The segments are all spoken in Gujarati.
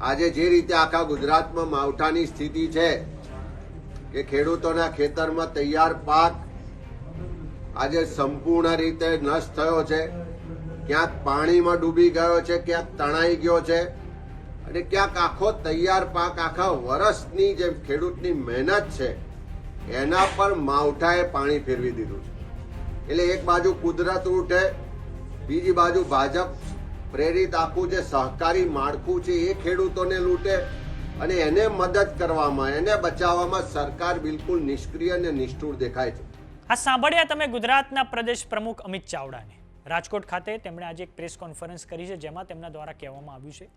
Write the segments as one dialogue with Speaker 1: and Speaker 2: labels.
Speaker 1: આજે જે રીતે આખા ગુજરાતમાં માવઠાની સ્થિતિ છે કે ખેડૂતોના ખેતરમાં તૈયાર પાક આજે સંપૂર્ણ રીતે નષ્ટ થયો છે, ક્યાંક પાણીમાં ડૂબી ગયો છે, ક્યાંક તણાઈ ગયો છે અને ક્યાંક આખો તૈયાર પાક, આખા વર્ષની જે ખેડૂતની મહેનત છે, એના પર માવઠાએ પાણી ફેરવી દીધું છે. એટલે એક બાજુ કુદરત ઉઠે, બીજી બાજુ ભાજપ પ્રેરિત આખું જે સહકારી માળખું છે એ ખેડૂતોને લૂંટે અને એને મદદ કરવામાં, એને બચાવવામાં સરકાર બિલકુલ નિષ્ક્રિય અને નિષ્ઠુર દેખાય છે.
Speaker 2: આ સાંભળ્યા તમે ગુજરાતના પ્રદેશ પ્રમુખ અમિત ચાવડાને. રાજકોટ ખાતે તેમણે આજે એક પ્રેસ કોન્ફરન્સ કરી છે જેમાં તેમના દ્વારા કહેવામાં આવ્યું છે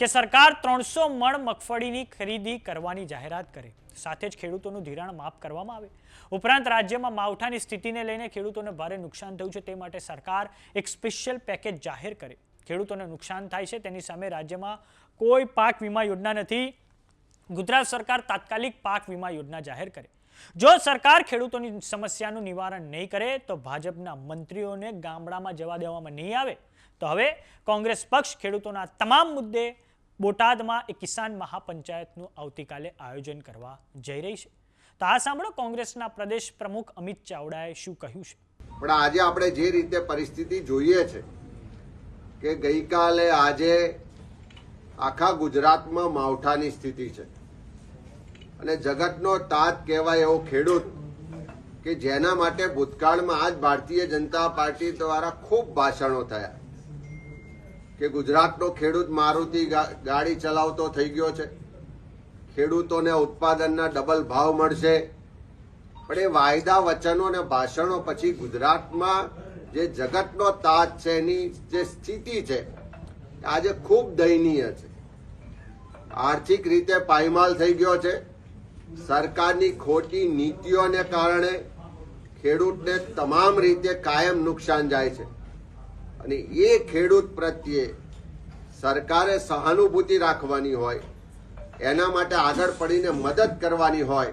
Speaker 2: કે સરકાર ત્રણસો મણ મગફળીની ખરીદી કરવાની જાહેરાત કરે. સાથે જ ખેડૂતોનું ધિરાણ માફ કરવામાં આવે. ઉપરાંત રાજ્યમાં માવઠાની સ્થિતિને લઈને ખેડૂતોને ભારે નુકસાન થયું છે. તે માટે સરકાર એક સ્પેશિયલ પેકેજ જાહેર કરે. ખેડૂતોને નુકસાન થાય છે. તેની સામે રાજ્યમાં કોઈ પાક વીમા યોજના નથી. ગુજરાત સરકાર તાત્કાલિક પાક વીમા યોજના જાહેર કરે. જો સરકાર ખેડૂતોની સમસ્યાનું નિવારણ નહીં કરે, તો ભાજપના મંત્રીઓને ગામડામાં જવા દેવામાં નહીં આવે. તો હવે કોંગ્રેસ પક્ષ ખેડૂતોના તમામ મુદ્દે બોટાદમાં એક કિસાન મહાપંચાયતનું આવતીકાલે આયોજન કરવા જઈ રહી છે. તો આ સાંભળો કોંગ્રેસના પ્રદેશ પ્રમુખ અમિત ચાવડાએ શું કહ્યું છે?
Speaker 1: પણ આજે આપણે જે રીતે પરિસ્થિતિ જોઈએ છે કે ગઈકાલે આજે આખા ગુજરાતમાં માવઠાની સ્થિતિ છે. અને જગતનો તાત કહેવાય એવો ખેડૂત કે જેના માટે ભૂતકાળમાં આજ ભારતીય જનતા પાર્ટી દ્વારા ખૂબ ભાષણો થયા. કે ગુજરાતનો ખેડૂત મારુતિ ગાડી ચલાવતો થઈ ગયો છે. ખેડૂતોને ઉત્પાદનના ડબલ ભાવ મળશે. પણ એ વાયદા, વચનો અને ભાષણો પછી ગુજરાતમાં જે જગતનો તાજ છે, એની જે સ્થિતિ છે, આજે ખૂબ દયનીય છે. આર્થિક રીતે પાયમાલ થઈ ગયો છે. સરકારની ખોટી નીતિઓને કારણે ખેડૂતને તમામ રીતે કાયમ નુકસાન જાય છે. અને એ ખેડૂત પ્રત્યે સરકારે સહાનુભૂતિ રાખવાની હોય, એના માટે આગળ પડીને મદદ કરવાની હોય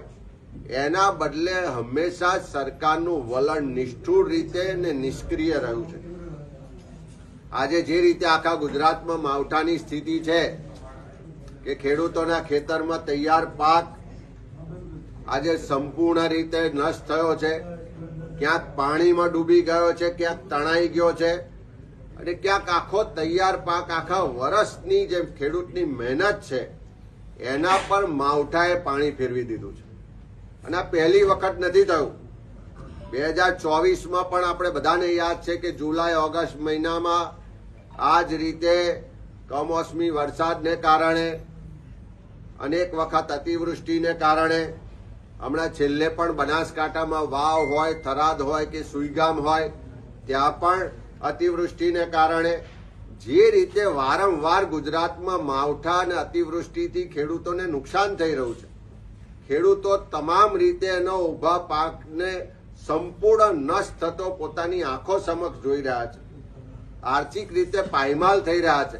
Speaker 1: એના બદલે હંમેશા સરકારનું વલણ નિષ્ઠુર રીતે ને નિષ્ક્રિય રહ્યું છે. આજે જે રીતે આખા ગુજરાતમાં માવઠાની સ્થિતિ છે કે ખેડૂતોના ખેતરમાં તૈયાર પાક આજે સંપૂર્ણ રીતે નષ્ટ થયો છે, ક્યાંક પાણીમાં ડૂબી ગયો છે, ક્યાંક તણાઈ ગયો છે અને ક્યાંક આખો તૈયાર પાક આખા વર્ષની જે ખેડૂતની મહેનત છે, એના પર માવઠાએ પાણી ફેરવી દીધું છે. અને આ પહેલી વખત નથી થયું. બે હજાર ચોવીસમાં પણ આપણે બધાને યાદ છે કે જુલાઈ, ઓગસ્ટ મહિનામાં આ જ રીતે કમોસમી વરસાદને કારણે, અનેક વખત અતિવૃષ્ટિને કારણે, હમણાં છેલ્લે પણ બનાસકાંઠામાં વાવ હોય, થરાદ હોય કે સુઈગામ હોય, ત્યાં પણ અતિવૃષ્ટિને કારણે જે રીતે વારંવાર ગુજરાતમાં માવઠા અને અતિવૃષ્ટિથી ખેડૂતોને નુકસાન થઈ રહ્યું છે ખેડૂતો તમામ રીતે એનો ઊભા પાકને સંપૂર્ણ નષ્ટ થતો પોતાની આંખો સમક્ષ જોઈ રહ્યા છે. આર્થિક રીતે પાયમાલ થઈ રહ્યા છે.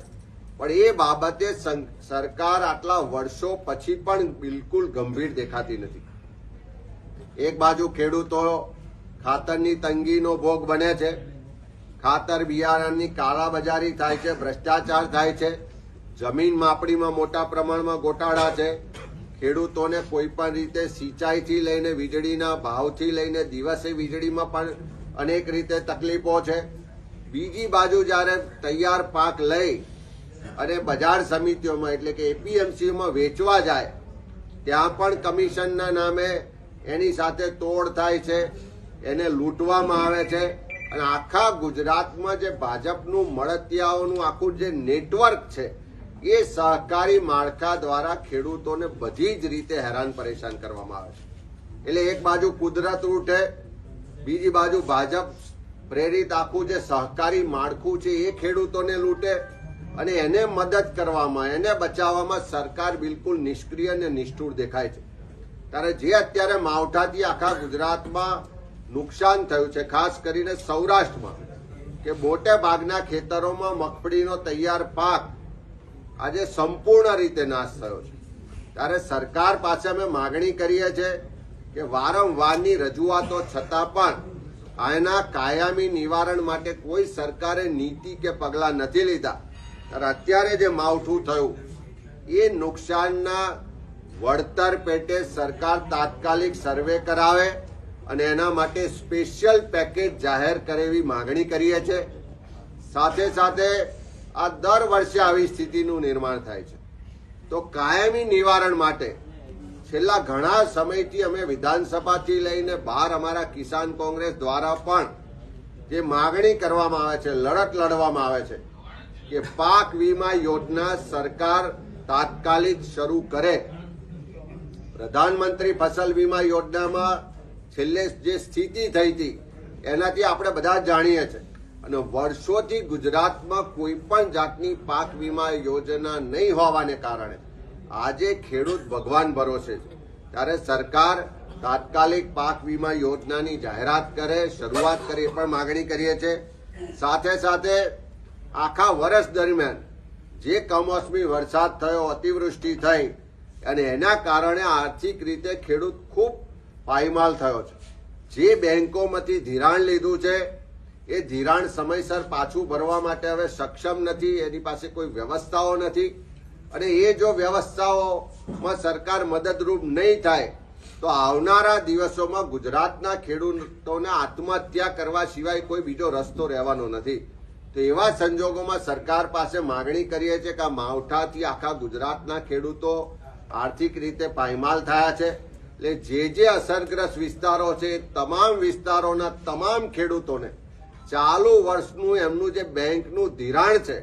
Speaker 1: પણ એ બાબતે સરકાર આટલા વર્ષો પછી પણ બિલકુલ ગંભીર દેખાતી નથી. એક બાજુ ખેડૂતો ખાતરની તંગીનો ભોગ બને છે. ખાતર બિયારણની કાળાબજારી થાય છે, ભ્રષ્ટાચાર થાય છે. જમીન માપણીમાં મોટા પ્રમાણમાં ગોટાળા છે. ખેડૂતોને કોઈ પણ રીતે સિંચાઈથી લઈને વીજળીના ભાવથી લઈને દિવસે વીજળીમાં પણ અનેક રીતે તકલીફો છે. બીજી બાજુ જ્યારે તૈયાર પાક લઈ અને બજાર સમિતિઓમાં એટલે કે એપીએમસીમાં વેચવા જાય, ત્યાં પણ કમિશનના નામે એની સાથે તોડ થાય છે, એને લૂંટવામાં આવે છે અને આખા ગુજરાતમાં જે ભાજપનું મળતિયાઓનું આખું જે નેટવર્ક છે એ સહકારી માળખા દ્વારા ખેડૂતોને બધી જ રીતે હેરાન પરેશાન કરવામાં આવે છે. એટલે એક બાજુ કુદરત ઉઠે બીજી બાજુ ભાજપ પ્રેરિત આખું જે સહકારી માળખું છે એ ખેડૂતોને લૂંટે અને એને મદદ કરવામાં, એને બચાવવામાં સરકાર બિલકુલ નિષ્ક્રિય અને નિષ્ઠુર દેખાય છે. ત્યારે જે અત્યારે માવઠાથી આખા ગુજરાતમાં નુકસાન થયું છે, ખાસ કરીને સૌરાષ્ટ્રમાં, કે મોટે ભાગના ખેતરોમાં મગફળીનો તૈયાર પાક આજે સંપૂર્ણ રીતે નાશ થયો છે. ત્યારે સરકાર પાસે અમે માગણી કરીએ છીએ કે વારંવારની રજૂઆતો છતાં પણ આના કાયમી નિવારણ માટે કોઈ સરકારે નીતિ કે પગલાં નથી લીધા. ત્યારે અત્યારે જે માવઠું થયું, એ નુકસાનના વળતર પેટે સરકાર તાત્કાલિક સર્વે કરાવે અને એના માટે સ્પેશિયલ પેકેજ જાહેર કરે એવી માગણી કરીએ છીએ સાથે સાથે આ દર વર્ષે આવી સ્થિતિનું નિર્માણ થાય છે. તો કાયમી નિવારણ માટે છેલ્લા ઘણા સમયથી અમે વિધાનસભાથી લઈને બહાર અમારા કિસાન કોંગ્રેસ દ્વારા પણ જે માગણી કરવામાં આવે છે, લડત લડવામાં આવે છે, કે પાક વીમા યોજના સરકાર તાત્કાલિક શરૂ કરે. પ્રધાનમંત્રી ફસલ વીમા યોજનામાં છેલ્લે જે સ્થિતિ થઈ હતી, એનાથી આપણે બધા જાણીએ છીએ. અને વર્ષોથી ગુજરાતમાં કોઈ પણ જાતની પાક વીમા યોજના નહીં હોવાને કારણે આજે ખેડૂત ભગવાન ભરોસે છે. ત્યારે સરકાર તાત્કાલિક પાક વીમા યોજનાની જાહેરાત કરે, શરૂઆત કરે એ પણ માગણી કરીએ છીએ. સાથે સાથે આખા વર્ષ દરમિયાન જે કમોસમી વરસાદ થયો, અતિવૃષ્ટિ થઈ અને એના કારણે આર્થિક રીતે ખેડૂત ખૂબ પાયમાલ થયો છે. જે બેંકોમાંથી ધિરાણ લીધું છે એ ધિરાણ સમયસર પાછું ભરવા માટે હવે સક્ષમ નથી, એની પાસે કોઈ વ્યવસ્થાઓ નથી. અને એ જો વ્યવસ્થાઓમાં સરકાર મદદરૂપ નહીં થાય, તો આવનારા દિવસોમાં ગુજરાતના ખેડૂતોને આત્મહત્યા કરવા સિવાય કોઈ બીજો રસ્તો રહેવાનો નથી. તો એવા સંજોગોમાં સરકાર પાસે માગણી કરીએ છીએ કે આ માવઠાથી આખા ગુજરાતના ખેડૂતો આર્થિક રીતે પાયમાલ થયા છે. એટલે જે જે અસરગ્રસ્ત વિસ્તારો છે તમામ વિસ્તારોના તમામ ખેડૂતોને ચાલુ વર્ષનું એમનું જે બેંકનું ધિરાણ છે,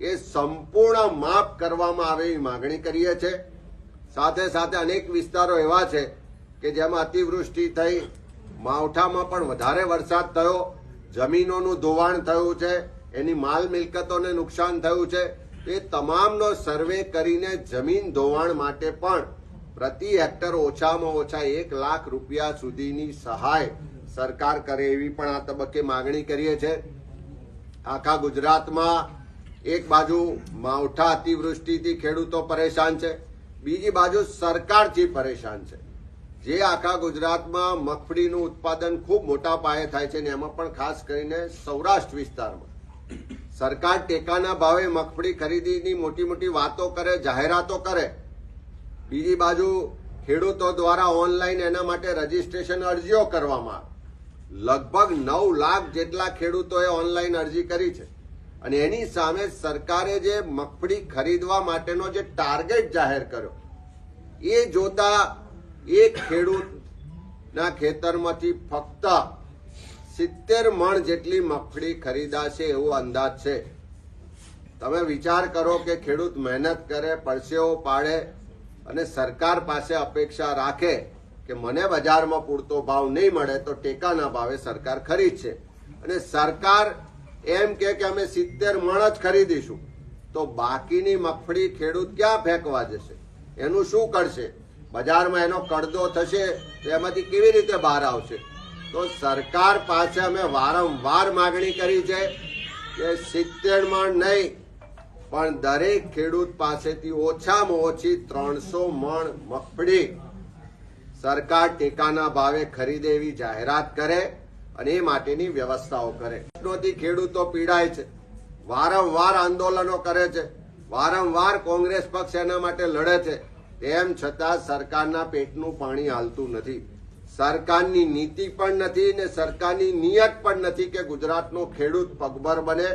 Speaker 1: એ સંપૂર્ણ માફ કરવામાં આવે એવી માગણી કરીએ છીએ સાથે સાથે અનેક વિસ્તારો એવા છે કે જેમાં અતિવૃષ્ટિ થઈ, માવઠામાં પણ વધારે વરસાદ થયો, જમીનોનું ધોવાણ થયું છે, એની માલ મિલકતોને નુકસાન થયું છે. એ તમામનો સર્વે કરીને જમીન ધોવાણ માટે પણ પ્રતિ હેક્ટર ઓછામાં ઓછા એક લાખ રૂપિયા સુધીની સહાય સરકાર કરે એવી પણ આ તબક્કે માગણી કરીએ છીએ આખા ગુજરાતમાં એક બાજુ માવઠા અતિવૃષ્ટિથી ખેડૂતો પરેશાન છે, બીજી બાજુ સરકારથી પરેશાન છે. જે આખા ગુજરાતમાં મગફળીનું ઉત્પાદન ખૂબ મોટા પાયે થાય છે ને એમાં પણ ખાસ કરીને સૌરાષ્ટ્ર વિસ્તારમાં. સરકાર ટેકાના ભાવે મગફળી ખરીદીની મોટી મોટી વાતો કરે, જાહેરાતો કરે. બીજી બાજુ ખેડૂતો દ્વારા ઓનલાઈન એના માટે રજીસ્ટ્રેશન અરજીઓ કરવામાં આવે. લગભગ નવ લાખ જેટલા ખેડૂતોએ ઓનલાઈન અરજી કરી છે. અને એની સામે સરકારે જે મગફળી ખરીદવા માટેનો જે ટાર્ગેટ જાહેર કર્યો, એ જોતા એક ખેડૂતના ખેતરમાંથી ફક્ત સિત્તેર મણ જેટલી મગફળી ખરીદાશે એવો અંદાજ છે. તમે વિચાર કરો કે ખેડૂત મહેનત કરે, પરસેવો પાડે અને સરકાર પાસે અપેક્ષા રાખે કે મને બજારમાં પૂરતો ભાવ નહીં મળે તો ટેકાના ભાવે સરકાર ખરીદશે અને સરકાર એમ કે અમે સિત્તેર મણ જ ખરીદીશું. તો બાકીની મગફળી ખેડૂત ક્યાં ફેંકવા જશે? એનું શું કરશે? બજારમાં એનો કડદો થશે તો એમાંથી કેવી રીતે બહાર આવશે? તો સરકાર પાસે અમે વારંવાર માગણી કરી છે કે સિત્તેર મણ નહીં, પણ દરેક ખેડૂત પાસેથી ઓછામાં ઓછી ત્રણસો મણ મગફળી સરકાર ટેકાના ભાવે ખરીદે એવી જાહેરાત કરે અને એ માટેની વ્યવસ્થાઓ કરે. પ્રશ્નોથી ખેડૂતો પીડાય છે. વારંવાર આંદોલનો કરે છે. વારંવાર કોંગ્રેસ પક્ષ એના માટે લડે છે. તેમ છતાં સરકારના પેટનું પાણી હાલતું નથી. સરકારની નીતિ પણ નથી ને સરકારની નિયત પણ નથી કે ગુજરાતનો ખેડૂત પગભર બને,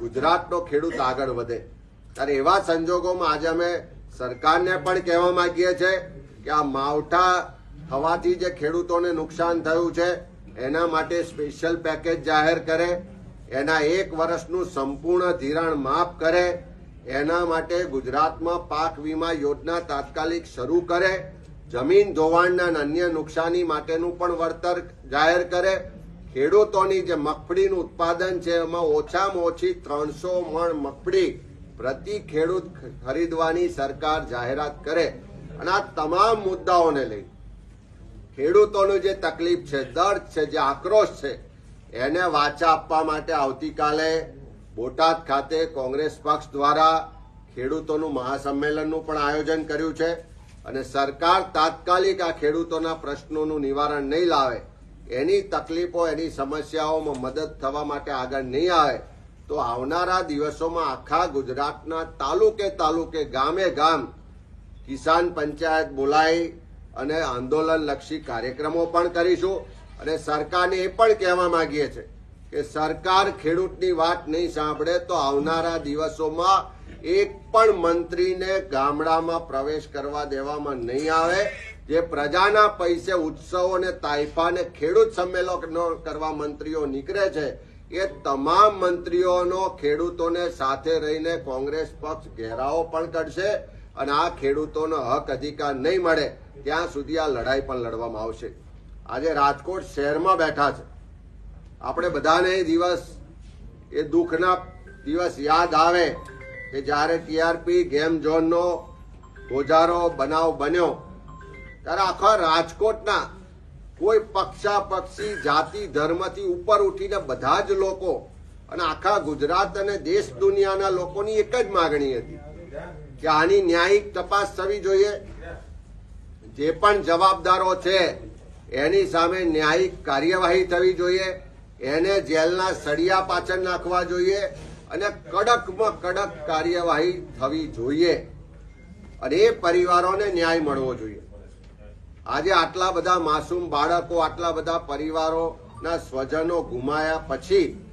Speaker 1: ગુજરાતનો ખેડૂત આગળ વધે. ત્યારે એવા સંજોગોમાં આજે અમે સરકારને પણ કહેવા માંગીએ છીએ કે આ માવઠા થવાથી જે ખેડૂતોને નુકસાન થયું છે, એના માટે સ્પેશિયલ પેકેજ જાહેર કરે, એના એક વર્ષનું સંપૂર્ણ ધિરાણ માફ કરે, એના માટે ગુજરાતમાં પાક વીમા યોજના તાત્કાલિક શરૂ કરે, જમીન ધોવાણના અન્ય નુકસાની માટેનું પણ વળતર જાહેર કરે, ખેડૂતોની જે મગફળીનું ઉત્પાદન છે, એમાં ઓછામાં ઓછી ત્રણસો મણ મગફળી પ્રતિ ખેડૂત ખરીદવાની સરકાર જાહેરાત કરે. અને આ તમામ મુદ્દાઓને લઈ ખેડૂતોનું જે તકલીફ છે, દર્દ છે, જે આક્રોશ છે, એને વાચા આપવા માટે આવતીકાલે બોટાદ ખાતે કોંગ્રેસ પક્ષ દ્વારા ખેડૂતોનું મહાસંમેલનનું પણ આયોજન કર્યું છે અને સરકાર તાત્કાલિક આ ખેડૂતોના પ્રશ્નોનું નિવારણ નહીં લાવે, એની તકલીફો, એની સમસ્યાઓમાં મદદ થવા માટે આગળ નહીં આવે, તો આવનારા દિવસોમાં આખા ગુજરાતના તાલુકે તાલુકે, ગામે ગામ કિસાન પંચાયત બોલાવી અને આંદોલનલક્ષી કાર્યક્રમો પણ કરીશું અને સરકારને એ પણ કહેવા માંગીએ છીએ કે સરકાર ખેડૂતની વાત નહીં સાંભળે તો આવનારા દિવસોમાં એક પણ મંત્રીને ગામડામાં પ્રવેશ કરવા દેવામાં નહીં આવે. જે પ્રજાના પૈસે ઉત્સવો અને તાઇફાને ખેડૂત સંમેલનો કરવા મંત્રીઓ નીકળે છે, એ તમામ મંત્રીઓનો ખેડૂતોને સાથે રહીને કોંગ્રેસ પક્ષ ઘેરાવો પણ કરશે અને આ ખેડૂતોનો હક અધિકાર નહીં મળે. ત્યાં સુધી આ લડાઈ પણ લડવામાં આવશે. આજે રાજકોટ શહેરમાં બેઠા છે. આપણે બધાને એ દિવસ, એ દુઃખના દિવસ યાદ આવે કે જ્યારે ટીઆરપી ગેમ ઝોનનો ગોજારો બનાવ બન્યો, ત્યારે આખા રાજકોટના કોઈ પક્ષા પક્ષી જાતિ, ધર્મથી ઉપર ઉઠીને બધા જ લોકો અને આખા ગુજરાત અને દેશ દુનિયાના લોકોની એક જ માગણી હતી કે આની ન્યાયિક તપાસ થવી જોઈએ. જે પણ જવાબદારો છે, એની સામે ન્યાયિક કાર્યવાહી થવી જોઈએ, એને જેલના સળિયા પાછળ નાખવા જોઈએ અને કડકમાં કડક કાર્યવાહી થવી જોઈએ. અને એ પરિવારોને ન્યાય મળવો જોઈએ. આજે આટલા બધા માસૂમ બાળકો, આટલા બધા પરિવારોના સ્વજનો ગુમાયા પછી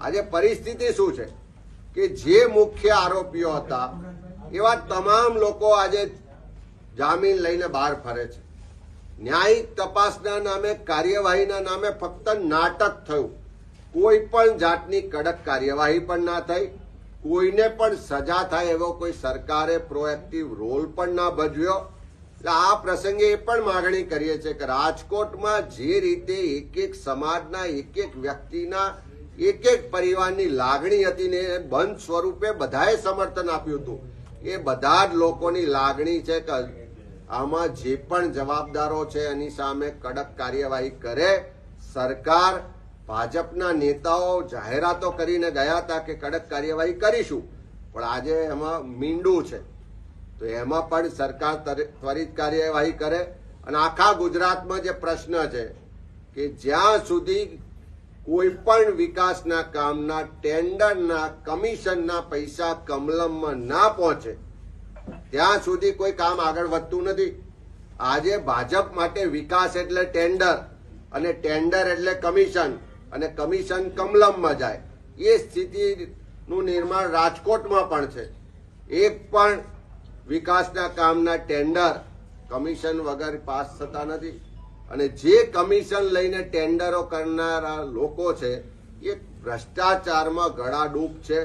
Speaker 1: આજે પરિસ્થિતિ શું છે? કે જે મુખ્ય આરોપીઓ હતા, એવા તમામ લોકો આજે જામીન લઈને બહાર ફરે છે. ન્યાયિક તપાસના નામે, કાર્યવાહીના નામે ફક્ત નાટક થયું. કોઈ પણ જાતની કડક કાર્યવાહી પણ ના થઈ. કોઈને પણ સજા થાય એવો કોઈ સરકારે પ્રોએક્ટિવ રોલ પણ ના ભજવ્યો. એટલે આ પ્રસંગે એ પણ માગણી કરીએ છીએ કે રાજકોટમાં જે રીતે એક એક સમાજના એક એક વ્યક્તિના એક એક પરિવારની લાગણી હતી ને એ બંધ સ્વરૂપે બધાએ સમર્થન આપ્યું હતું. એ બધા જ લોકોની લાગણી છે કે આમાં જે પણ જવાબદારો છે એની સામે કડક કાર્યવાહી કરે. સરકાર, ભાજપના નેતાઓ જાહેરાતો કરીને ગયા હતા કે કડક કાર્યવાહી કરીશું. પણ આજે એમાં મીંડું છે. તો એમાં પણ સરકાર ત્વરિત કાર્યવાહી કરે. અને આખા ગુજરાતમાં જે પ્રશ્ન છે કે જ્યાં સુધી કોઈ પણ વિકાસના કામના, ટેન્ડરના, કમિશનના પૈસા કમલમમાં ના પહોંચે ત્યાં સુધી કોઈ કામ આગળ વધતું નથી. આજે ભાજપ માટે વિકાસ એટલે ટેન્ડર અને ટેન્ડર એટલે કમિશન અને કમિશન કમલમમાં જાય. એ સ્થિતિનું નિર્માણ રાજકોટમાં પણ છે. એક પણ વિકાસના કામના ટેન્ડર કમિશન વગર પાસ થતા નથી. અને જે કમિશન લઈને ટેન્ડરો કરનારા લોકો છે, એ ભ્રષ્ટાચારમાં ગળાડૂબ છે.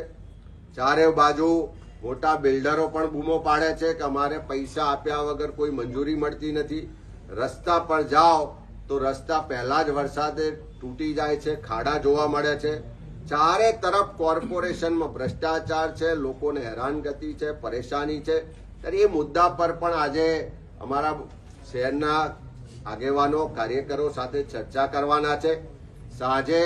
Speaker 1: ચારે બાજુ મોટા બિલ્ડરો પણ બૂમો પાડે છે કે અમારે પૈસા આપ્યા વગર કોઈ મંજૂરી મળતી નથી. રસ્તા પર જાઓ તો રસ્તા પહેલા જ વરસાદે તૂટી જાય છે, ખાડા જોવા મળે છે. ચારે તરફ કોર્પોરેશનમાં ભ્રષ્ટાચાર છે, લોકોને હેરાનગતિ છે, પરેશાની છે. ત્યારે એ મુદ્દા પર પણ આજે અમારા શહેરના આગેવાનો, કાર્યકરો સાથે ચર્ચા કરવાના છે. સાંજે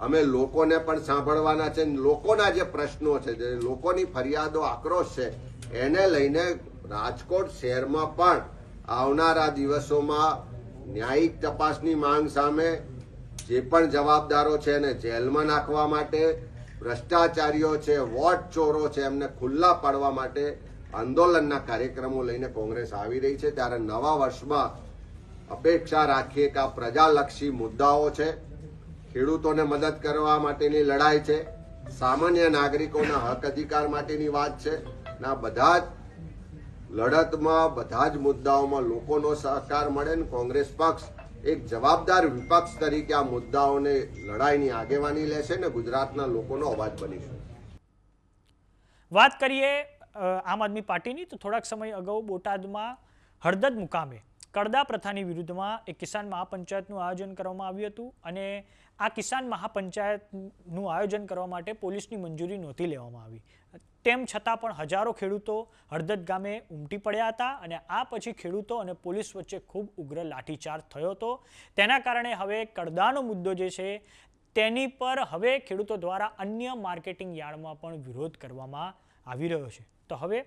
Speaker 1: અમે લોકોને પણ સાંભળવાના છે લોકોના જે પ્રશ્નો છે, જે લોકોની ફરિયાદો આક્રોશ છે, એને લઈને રાજકોટ શહેરમાં પણ આવનારા દિવસોમાં ન્યાયિક તપાસની માંગ સામે જે પણ જવાબદારો છે એને જેલમાં નાખવા માટે, ભ્રષ્ટાચારીઓ છે, વોટ ચોરો છે, એમને ખુલ્લા પાડવા માટે આંદોલનના કાર્યક્રમો લઈને કોંગ્રેસ આવી રહી છે. ત્યારે નવા વર્ષમાં અપેક્ષા રાખીએ કે આ પ્રજાલક્ષી મુદ્દાઓ છે ખેડૂતોને મદદ કરવા માટેની લડાઈ છે. સામાન્ય નાગરિકોના હક અધિકાર માટેની વાત છે. ના, બધા જ લડતમાં, બધા જ મુદ્દાઓમાં લોકોનો સહકાર મળે ને કોંગ્રેસ પક્ષ એક જવાબદાર વિપક્ષ તરીકે આ મુદ્દાઓને લડાઈની આગેવાની લેશે ને ગુજરાતના લોકોનો અવાજ બનીશું.
Speaker 2: વાત કરીએ આમ આદમી પાર્ટીની, તો થોડાક સમય અગાઉ બોટાદમાં હળદદ મુકામે કડદા પ્રથાની વિરુદ્ધમાં એક કિસાન મહાપંચાયતનું આયોજન કરવામાં આવ્યું હતું અને આ કિસાન મહાપંચાયતનું આયોજન કરવા માટે પોલીસની મંજૂરી નહોતી લેવામાં આવી. તેમ છતાં પણ હજારો ખેડૂતો હળદદ ગામે ઉમટી પડ્યા હતા અને આ પછી ખેડૂતો અને પોલીસ વચ્ચે ખૂબ ઉગ્ર લાઠીચાર્જ થયો હતો. તેના કારણે હવે કડદાનો મુદ્દો જે છે તેની પર હવે ખેડૂતો દ્વારા અન્ય માર્કેટિંગ યાર્ડમાં પણ વિરોધ કરવામાં આવી રહ્યો છે. તો હવે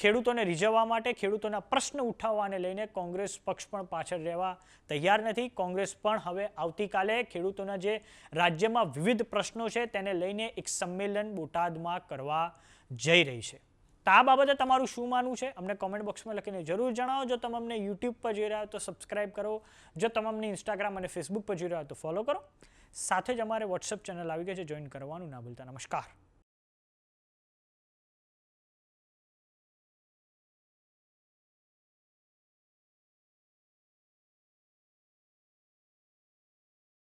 Speaker 2: ખેડૂતોને રીઝવવા માટે ખેડૂતોના પ્રશ્ન ઉઠાવવાને લઈને કોંગ્રેસ પક્ષ પણ પાછળ રહેવા તૈયાર નથી. કોંગ્રેસ પણ હવે આવતીકાલે ખેડૂતોના જે રાજ્યમાં વિવિધ પ્રશ્નો છે તેને લઈને એક સંમેલન બોટાદમાં કરવા જઈ રહી છે. તો આ બાબતે તમારું શું માનવું છે? અમને કોમેન્ટ બોક્સમાં લખીને જરૂર જણાવો. જો તમે અમને યુટ્યુબ પર જોઈ રહ્યા તો સબસ્ક્રાઇબ કરો. જો તમે અમને ઇન્સ્ટાગ્રામ અને ફેસબુક પર જોઈ રહ્યા તો ફોલો કરો. સાથે જ અમારે વોટ્સઅપ ચેનલ આવી ગઈ છે. જોઈન કરવાનું ના ભૂલતા. નમસ્કાર.